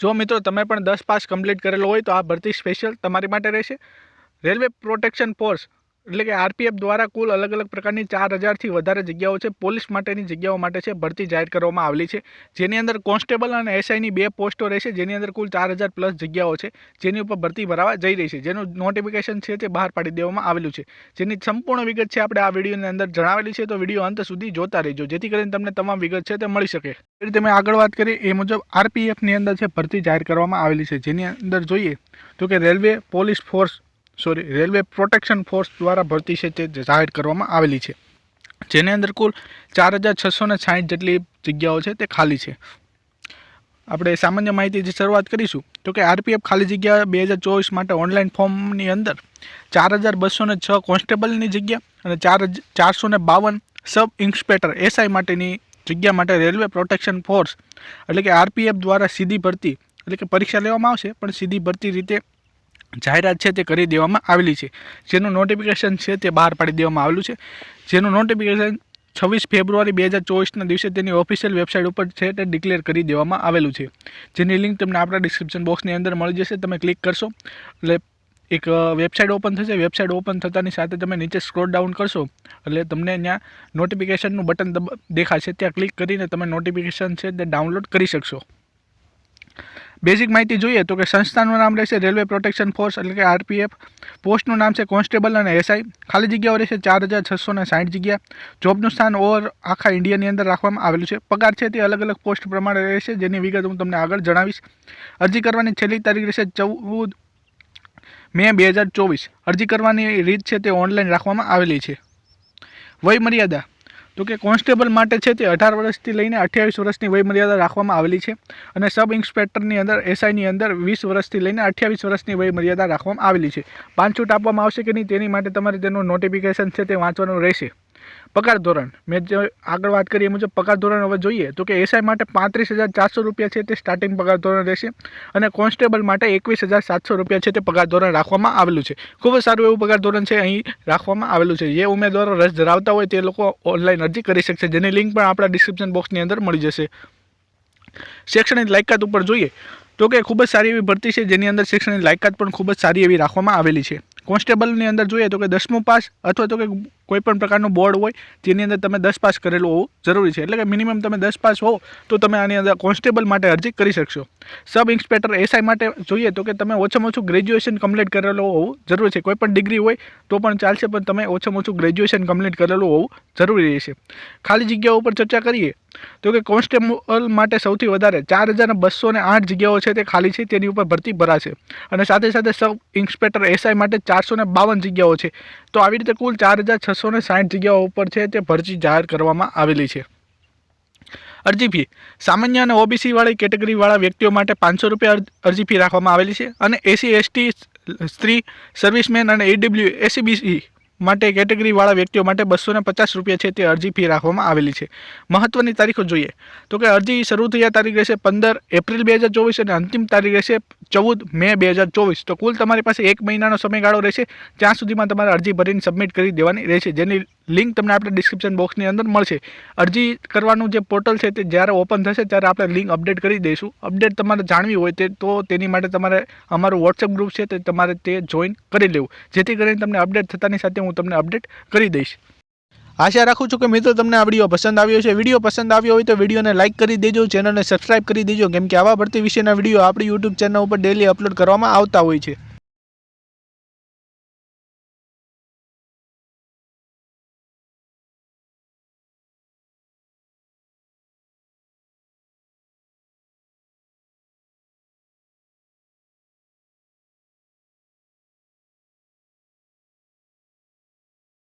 જો મિત્રો તમે પણ દસ પાસ કમ્પ્લીટ કરેલો હોય તો આ ભરતી સ્પેશિયલ તમારી માટે રહેશે. રેલવે પ્રોટેક્શન ફોર્સ એટલે કે આરપીએફ દ્વારા કુલ અલગ અલગ પ્રકારની ચાર હજારથી વધારે જગ્યાઓ છે. પોલીસ માટેની જગ્યાઓ માટે છે ભરતી જાહેર કરવામાં આવેલી છે. જેની અંદર કોન્સ્ટેબલ અને એસઆઈની બે પોસ્ટો રહેશે, જેની અંદર કુલ ચાર હજાર પ્લસ જગ્યાઓ છે. જેની ઉપર ભરતી ભરાવા જઈ રહી છે. જેનું નોટિફિકેશન છે તે બહાર પાડી દેવામાં આવેલું છે. જેની સંપૂર્ણ વિગત છે આપણે આ વિડીયોની અંદર જણાવેલી છે. તો વીડિયો અંત સુધી જોતા રહેજો. જેથી કરીને તમને તમામ વિગત છે તે મળી શકે. એ રીતે મેં આગળ વાત કરી. એ મુજબ આરપીએફની અંદર છે ભરતી જાહેર કરવામાં આવેલી છે. જેની અંદર જોઈએ તો કે railway police force sorry, railway protection force દ્વારા ભરતી છે તે જાહેર કરવામાં આવેલી છે. જેની અંદર કુલ ચાર હજાર છસો ને સાઠ જેટલી જગ્યાઓ છે તે ખાલી છે. આપણે સામાન્ય માહિતીથી શરૂઆત કરીશું, તો કે આરપીએફ ખાલી જગ્યા બે હજાર ચોવીસ માટે ઓનલાઈન ફોર્મની અંદર ચાર હજાર બસો ને છ કોન્સ્ટેબલની જગ્યા અને ચાર ચારસો ને બાવન સબ ઇન્સ્પેક્ટર એસઆઈ માટેની જગ્યા માટે રેલવે પ્રોટેક્શન ફોર્સ, એટલે કે આરપીએફ દ્વારા સીધી ભરતી, એટલે કે પરીક્ષા લેવામાં આવશે, પણ સીધી ભરતી રીતે જાહેરાત છે તે કરી દેવામાં આવેલી છે. જેનું નોટિફિકેશન છે તે બહાર પાડી દેવામાં આવેલું છે. જેનું નોટિફિકેશન છવ્વીસ ફેબ્રુઆરી બે હજાર ચોવીસના દિવસે તેની ઓફિશિયલ વેબસાઇટ ઉપર છે તે ડિક્લેર કરી દેવામાં આવેલું છે. જેની લિંક તમને આપણા ડિસ્ક્રિપ્શન બોક્સની અંદર મળી જશે. તમે ક્લિક કરશો. એટલે એક વેબસાઇટ ઓપન થશે. વેબસાઇટ ઓપન થતાની સાથે તમે નીચે સ્ક્રોલ ડાઉન કરશો. એટલે તમને ત્યાં નોટિફિકેશનનું બટન દબ, દેખાશે. ત્યાં ક્લિક કરીને તમે નોટિફિકેશન છે તે ડાઉનલોડ કરી શકશો. બેઝિક માહિતી જોઈએ તો કે સંસ્થાનું નામ રહેશે રેલવે પ્રોટેક્શન ફોર્સ એટલે કે આરપીએફ પોસ્ટનું નામ છે કોન્સ્ટેબલ અને એસઆઈ ખાલી જગ્યાઓ રહેશે ચાર હજાર છસો ને સાઠ જગ્યા. જોબનું સ્થાન ઓવર આખા ઇન્ડિયાની અંદર રાખવામાં આવેલું છે. પગાર છે તે અલગ અલગ પોસ્ટ પ્રમાણે રહેશે, જેની વિગત હું તમને આગળ જણાવીશ. અરજી કરવાની છેલ્લી તારીખ રહેશે ચૌદ મે બે હજાર ચોવીસ. અરજી કરવાની રીત છે તે ઓનલાઈન રાખવામાં આવેલી છે. વય મર્યાદા. તો કે કોન્સ્ટેબલ માટે છે તે અઢાર વર્ષથી લઈને અઠ્યાવીસ વર્ષની વયમર્યાદા રાખવામાં આવેલી છે અને સબ ઇન્સ્પેક્ટરની અંદર, એસઆઈની અંદર વીસ વર્ષથી લઈને અઠ્યાવીસ વર્ષની વયમર્યાદા રાખવામાં આવેલી છે. પાંચ છૂટ આપવામાં આવશે કે નહીં તેની માટે તમારે તેનું નોટિફિકેશન છે તે વાંચવાનું રહેશે. પગાર ધોરણ. મેં જે આગળ વાત કરી એ મુજબ પગાર ધોરણ હવે જોઈએ તો કે એસઆઈ માટે પાંત્રીસ હજાર ચારસો રૂપિયા છે તે સ્ટાર્ટિંગ પગાર ધોરણ રહેશે અને કોન્સ્ટેબલ માટે એકવીસ હજાર સાતસો રૂપિયા છે તે પગાર ધોરણ રાખવામાં આવેલું છે. ખૂબ જ સારું એવું પગાર ધોરણ છે અહીં રાખવામાં આવેલું છે. જે ઉમેદવારો રસ ધરાવતા હોય તે લોકો ઓનલાઈન અરજી કરી શકશે. જેની લિંક પણ આપણા ડિસ્ક્રિપ્શન બોક્સની અંદર મળી જશે. શૈક્ષણિક લાયકાત ઉપર જોઈએ તો કે ખૂબ જ સારી એવી ભરતી છે. જેની અંદર શૈક્ષણિક લાયકાત પણ ખૂબ જ સારી એવી રાખવામાં આવેલી છે. કોન્સ્ટેબલની અંદર જોઈએ તો કે દસમું પાસ અથવા તો કે કોઈ પણ પ્રકારનું બોર્ડ હોય, જેની અંદર તમે દસ પાસ કરેલું હોવું જરૂરી છે. એટલે કે મિનિમમ તમે દસ પાસ હો તો તમે આની અંદર કોન્સ્ટેબલ માટે અરજી કરી શકશો. સબ ઇન્સ્પેક્ટર એસઆઈ માટે જોઈએ તો કે તમે ઓછામાં ઓછું ગ્રેજ્યુએશન કમ્પ્લીટ કરેલું હોવું જરૂરી છે. કોઈ પણ ડિગ્રી હોય તો પણ ચાલશે, પણ તમે ઓછામાં ઓછું ગ્રેજ્યુએશન કમ્પ્લીટ કરેલું હોવું જરૂરી રહેશે. ખાલી જગ્યાઓ ઉપર ચર્ચા કરીએ તો કે કોન્સ્ટેબલ માટે સૌથી વધારે ચાર હજાર બસો ને આઠ જગ્યાઓ છે તે ખાલી છે, તેની ઉપર ભરતી ભરાશે. અને સાથે સાથે સબ ઇન્સ્પેક્ટર એસઆઈ માટે ચારસો ને બાવન જગ્યાઓ છે. તો આવી રીતે કુલ ચાર હજાર છસો ને સાઠ જગ્યાઓ ઉપર છે તે ભરતી જાહેર કરવામાં આવેલી છે. અરજી ફી. સામાન્ય અને ઓબીસી વાળી કેટેગરીવાળા વ્યક્તિઓ માટે પાંચસો રૂપિયા અરજી ફી રાખવામાં આવેલી છે અને એસી એસટી સ્ત્રી, સર્વિસમેન અને ઈડબ્લ્યુ એસીબીસી માટે કેટેગરીવાળા વ્યક્તિઓ માટે બસો પચાસ રૂપિયા છે તે અરજી ફી રાખવામાં આવેલી છે. મહત્વની તારીખો જોઈએ. તો કે અરજી શરૂ થયા તારીખ રહેશે પંદર એપ્રિલ બે હજાર ચોવીસ અને અંતિમ તારીખ રહેશે ચૌદ મે બે હજાર ચોવીસ. તો કુલ તમારી પાસે એક મહિનાનો સમયગાળો રહેશે. ત્યાં સુધીમાં તમારે અરજી ભરીને સબમિટ કરી દેવાની રહેશે. જેની લિંક તમને આપણે ડિસ્ક્રિપ્શન બોક્સની અંદર મળશે. અરજી કરવાનું જે પોર્ટલ છે તે જ્યારે ઓપન થશે ત્યારે આપણે લિંક અપડેટ કરી દઈશું. અપડેટ તમારે જાણવી હોય તે, તો તેની માટે તમારે અમારું વોટ્સએપ ગ્રુપ છે તે તમારે તે જોઈન કરી લેવું. જેથી કરીને તમને અપડેટ થતાની સાથે હું તમને અપડેટ કરી દઈશ. આશા રાખું છું કે મિત્રો તમને આ વીડિયો પસંદ આવ્યો છે વીડિયો પસંદ આવ્યો હોય તો વિડીયોને લાઇક કરી દેજો ચેનલને સબસ્ક્રાઇબ કરી દેજો. કેમ કે આવા ભરતી વિશેના વીડિયો આપણી યુટ્યુબ ચેનલ ઉપર ડેલી અપલોડ કરવામાં આવતા હોય છે.